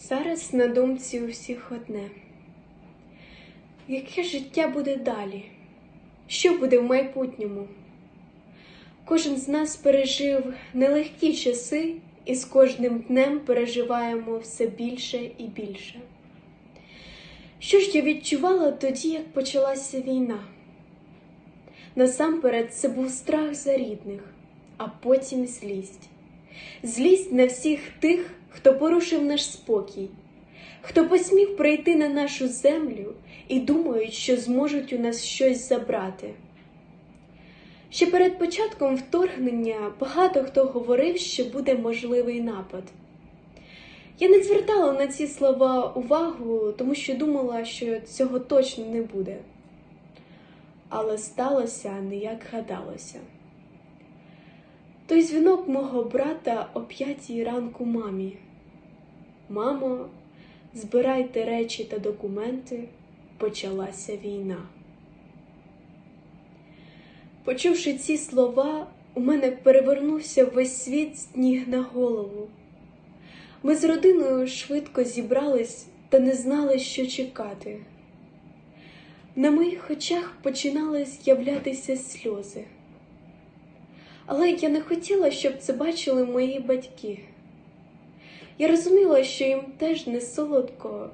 Зараз на думці у всіх одне. Яке життя буде далі? Що буде в майбутньому? Кожен з нас пережив нелегкі часи, і з кожним днем переживаємо все більше і більше. Що ж я відчувала тоді, як почалася війна? Насамперед це був страх за рідних, а потім злість. Злість на всіх тих, хто порушив наш спокій, хто посмів прийти на нашу землю і думають, що зможуть у нас щось забрати. Ще перед початком вторгнення багато хто говорив, що буде можливий напад. Я не звертала на ці слова увагу, тому що думала, що цього точно не буде. Але сталося не як гадалося. Той дзвінок мого брата о п'ятій ранку мамі. Мамо, збирайте речі та документи, почалася війна. Почувши ці слова, у мене перевернувся весь світ з ніг на голову. Ми з родиною швидко зібрались та не знали, що чекати. На моїх очах починали з'являтися сльози. Але я не хотіла, щоб це бачили мої батьки. Я розуміла, що їм теж не солодко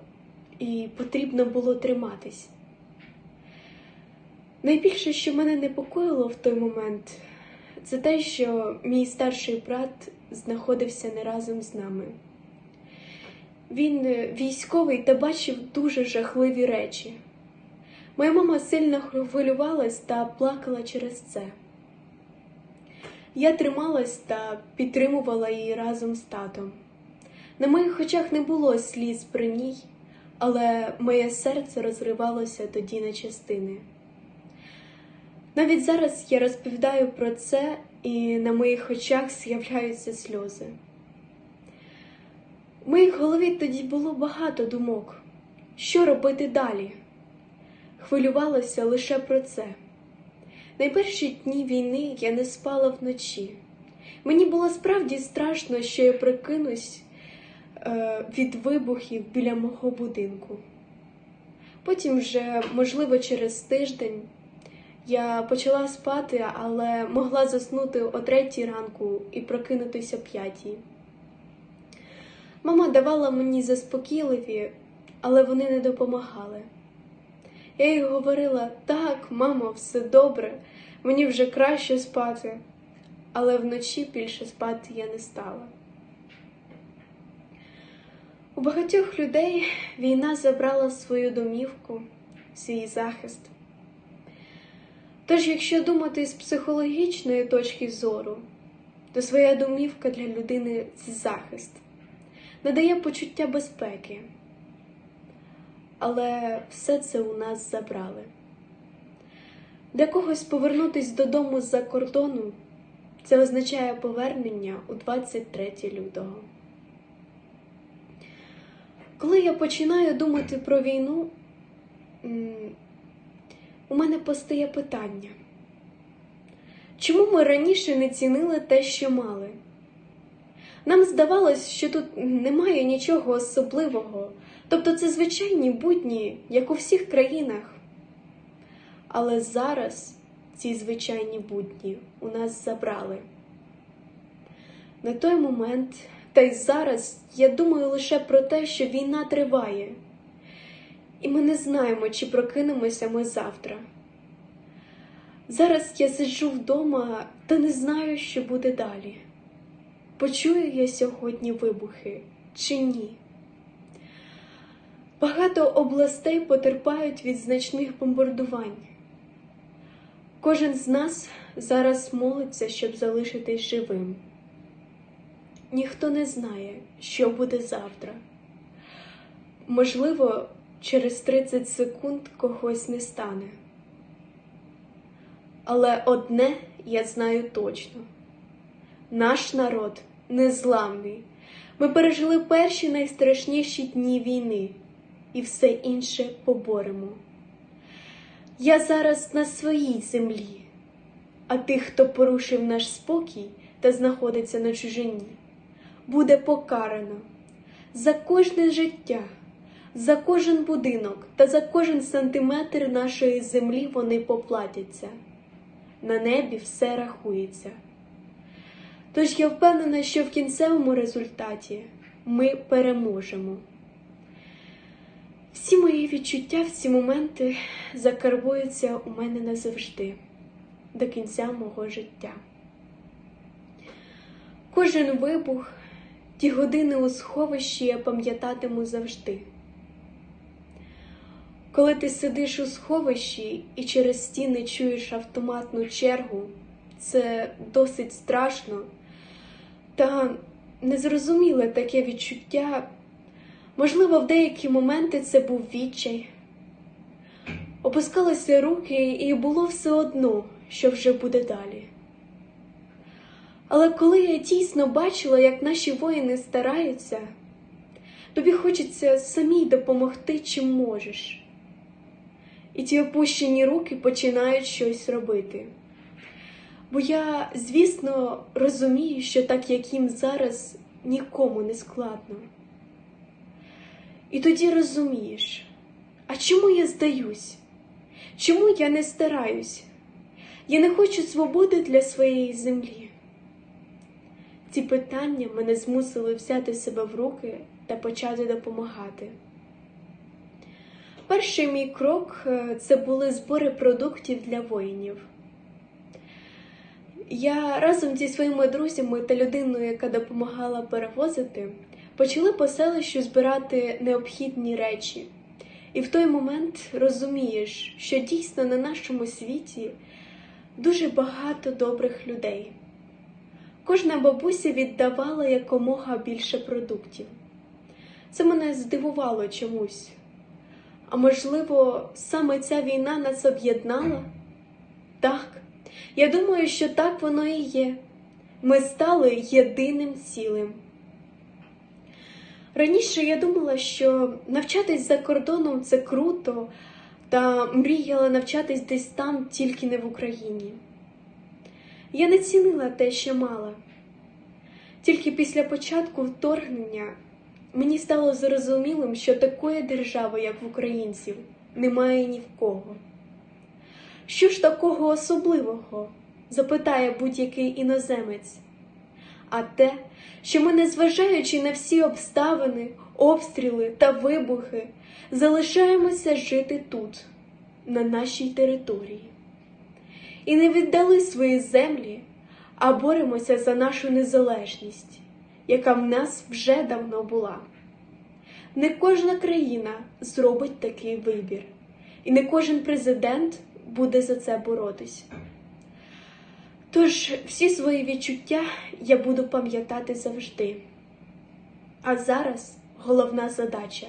і потрібно було триматись. Найбільше, що мене непокоїло в той момент, це те, що мій старший брат знаходився не разом з нами. Він військовий та бачив дуже жахливі речі. Моя мама сильно хвилювалась та плакала через це. Я трималась та підтримувала її разом з татом. На моїх очах не було сліз при ній, але моє серце розривалося тоді на частини. Навіть зараз я розповідаю про це, і на моїх очах з'являються сльози. В моїй голові тоді було багато думок, що робити далі. Хвилювалася лише про це. Найперші дні війни я не спала вночі. Мені було справді страшно, що я прикинусь е, від вибухів біля мого будинку. Потім, вже, можливо, через тиждень я почала спати, але могла заснути о третій ранку і прокинутися о п'ятій. Мама давала мені заспокійливі, але вони не допомагали. Я їй говорила так, мамо, все добре, мені вже краще спати, але вночі більше спати я не стала. У багатьох людей війна забрала свою домівку, свій захист. Тож, якщо думати з психологічної точки зору, то своя домівка для людини це захист, надає почуття безпеки. Але все це у нас забрали. Для когось повернутись додому з-за кордону це означає повернення у 23 лютого. Коли я починаю думати про війну, у мене постає питання, чому ми раніше не цінили те, що мали? Нам здавалось, що тут немає нічого особливого, тобто це звичайні будні, як у всіх країнах. Але зараз ці звичайні будні у нас забрали. На той момент, та й зараз я думаю лише про те, що війна триває, і ми не знаємо, чи прокинемося ми завтра. Зараз я сиджу вдома та не знаю, що буде далі. Почую я сьогодні вибухи чи ні? Багато областей потерпають від значних бомбардувань. Кожен з нас зараз молиться, щоб залишитись живим. Ніхто не знає, що буде завтра. Можливо, через 30 секунд когось не стане. Але одне я знаю точно: наш народ незламний. Ми пережили перші найстрашніші дні війни і все інше поборемо. Я зараз на своїй землі, а тих, хто порушив наш спокій та знаходиться на чужині, буде покарано. За кожне життя, за кожен будинок та за кожен сантиметр нашої землі вони поплатяться. На небі все рахується. Тож я впевнена, що в кінцевому результаті ми переможемо. Всі мої відчуття в ці моменти закарбуються у мене назавжди, до кінця мого життя. Кожен вибух, ті години у сховищі я пам'ятатиму завжди. Коли ти сидиш у сховищі і через стіни чуєш автоматну чергу, це досить страшно та незрозуміле таке відчуття. Можливо, в деякі моменти це був відчай. Опускалися руки, і було все одно, що вже буде далі. Але коли я дійсно бачила, як наші воїни стараються, тобі хочеться самій допомогти, чим можеш. І ті опущені руки починають щось робити. Бо я, звісно, розумію, що так як їм зараз нікому не складно. І тоді розумієш, а чому я здаюсь? Чому я не стараюсь? Я не хочу свободи для своєї землі. Ці питання мене змусили взяти себе в руки та почати допомагати. Перший мій крок е, це були збори продуктів для воїнів. Я разом зі своїми друзями та людиною, яка допомагала перевозити, почали по селищу збирати необхідні речі. І в той момент розумієш, що дійсно на нашому світі дуже багато добрих людей. Кожна бабуся віддавала якомога більше продуктів. Це мене здивувало чомусь. А можливо, саме ця війна нас об'єднала? Так, я думаю, що так воно і є. Ми стали єдиним цілим. Раніше я думала, що навчатись за кордоном це круто, та мріяла навчатись десь там, тільки не в Україні. Я не цінила те, що мала. Тільки після початку вторгнення мені стало зрозумілим, що такої держави, як в українців, немає ні в кого. Що ж такого особливого? запитає будь-який іноземець. А те, що ми, незважаючи на всі обставини, обстріли та вибухи, залишаємося жити тут, на нашій території, і не віддали свої землі, а боремося за нашу незалежність, яка в нас вже давно була. Не кожна країна зробить такий вибір, і не кожен президент буде за це боротись. Тож всі свої відчуття я буду пам'ятати завжди. А зараз головна задача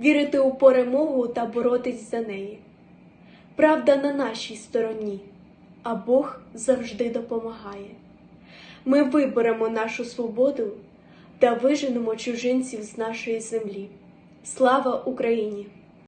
вірити у перемогу та боротись за неї. Правда на нашій стороні, а Бог завжди допомагає. Ми виберемо нашу свободу та виженемо чужинців з нашої землі. Слава Україні!